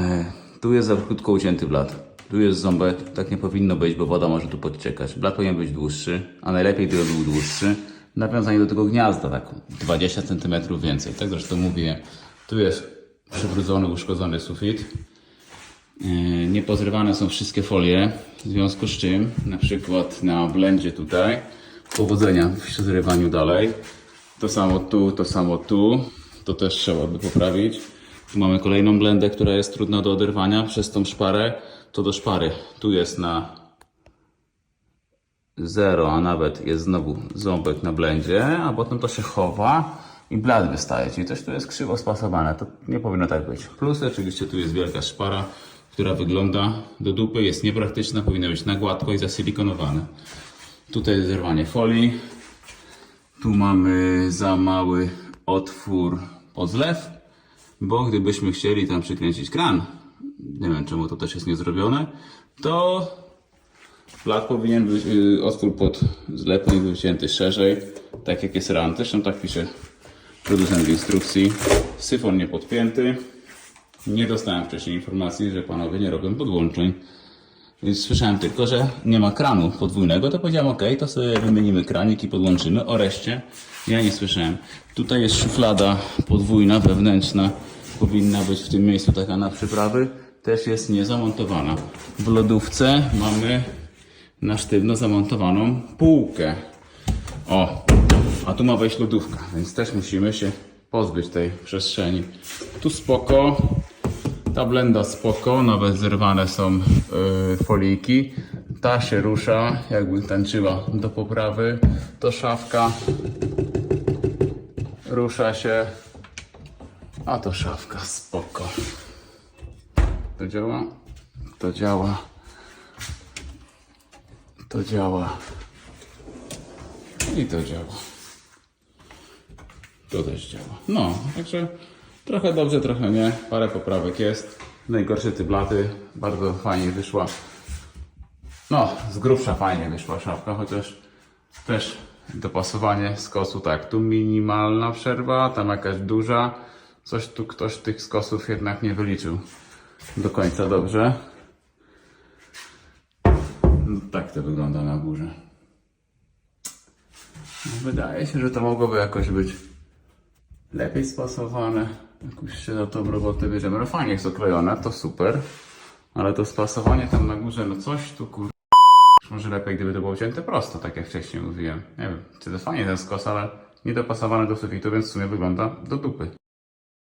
E, Tu jest za krótko ucięty blat. Tu jest ząbek, tak nie powinno być, bo woda może tu podciekać. Blat powinien być dłuższy, a najlepiej gdyby był dłuższy. Nawiązanie do tego gniazda, tak 20 cm więcej. Tak zresztą mówiłem. Tu jest przywrócony, uszkodzony sufit. E, Niepozrywane są wszystkie folie, w związku z czym na przykład na blendzie tutaj powodzenia w zrywaniu dalej. To samo tu, to samo tu. To też trzeba by poprawić. Tu mamy kolejną blendę, która jest trudna do oderwania przez tą szparę. To do szpary. Tu jest na 0, a nawet jest znowu ząbek na blendzie, a potem to się chowa i blat wystaje, czyli coś tu jest krzywo spasowane. To nie powinno tak być. Plus oczywiście tu jest wielka szpara, która wygląda do dupy, jest niepraktyczna, powinna być na gładko i zasilikonowane. Tutaj jest zerwanie folii. Tu mamy za mały otwór pod zlew, bo gdybyśmy chcieli tam przykręcić kran, nie wiem czemu to też jest nie zrobione, to Blat powinien być, y, otwór pod powinien być wycięty szerzej, tak jak jest ran. Zresztą tak pisze producent w instrukcji. Syfon nie podpięty. Nie dostałem wcześniej informacji, że panowie nie robią podłączeń. Słyszałem tylko, że nie ma kranu podwójnego, to powiedziałem ok, to sobie wymienimy kranik i podłączymy. O reszcie ja nie słyszałem. Tutaj jest szuflada podwójna, wewnętrzna. Powinna być w tym miejscu taka na przyprawy. Też jest niezamontowana. W lodówce mamy na sztywno zamontowaną półkę. O, a tu ma wejść lodówka, więc też musimy się pozbyć tej przestrzeni. Tu spoko, ta blenda spoko, nawet zerwane są yy, folijki. Ta się rusza, jakby tańczyła do poprawy. To szafka rusza się, a to szafka spoko. To działa? To działa. To działa. I to działa. To też działa. No, także trochę dobrze, trochę nie. Parę poprawek jest. Najgorsze te blaty. Bardzo fajnie wyszła. No, z grubsza fajnie wyszła szafka, chociaż też dopasowanie skosu tak. Tu minimalna przerwa, tam jakaś duża. Coś tu ktoś tych skosów jednak nie wyliczył do końca dobrze. No, tak to wygląda na górze. Wydaje się, że to mogłoby jakoś być lepiej spasowane. Jakąś się za tą robotę bierzemy. No fajnie jest oklejone, to super. Ale to spasowanie tam na górze, no coś tu kur... Może lepiej, gdyby to było cięte prosto, tak jak wcześniej mówiłem. Nie wiem, czy to fajnie ten skos, ale niedopasowane do sufitu, więc w sumie wygląda do dupy.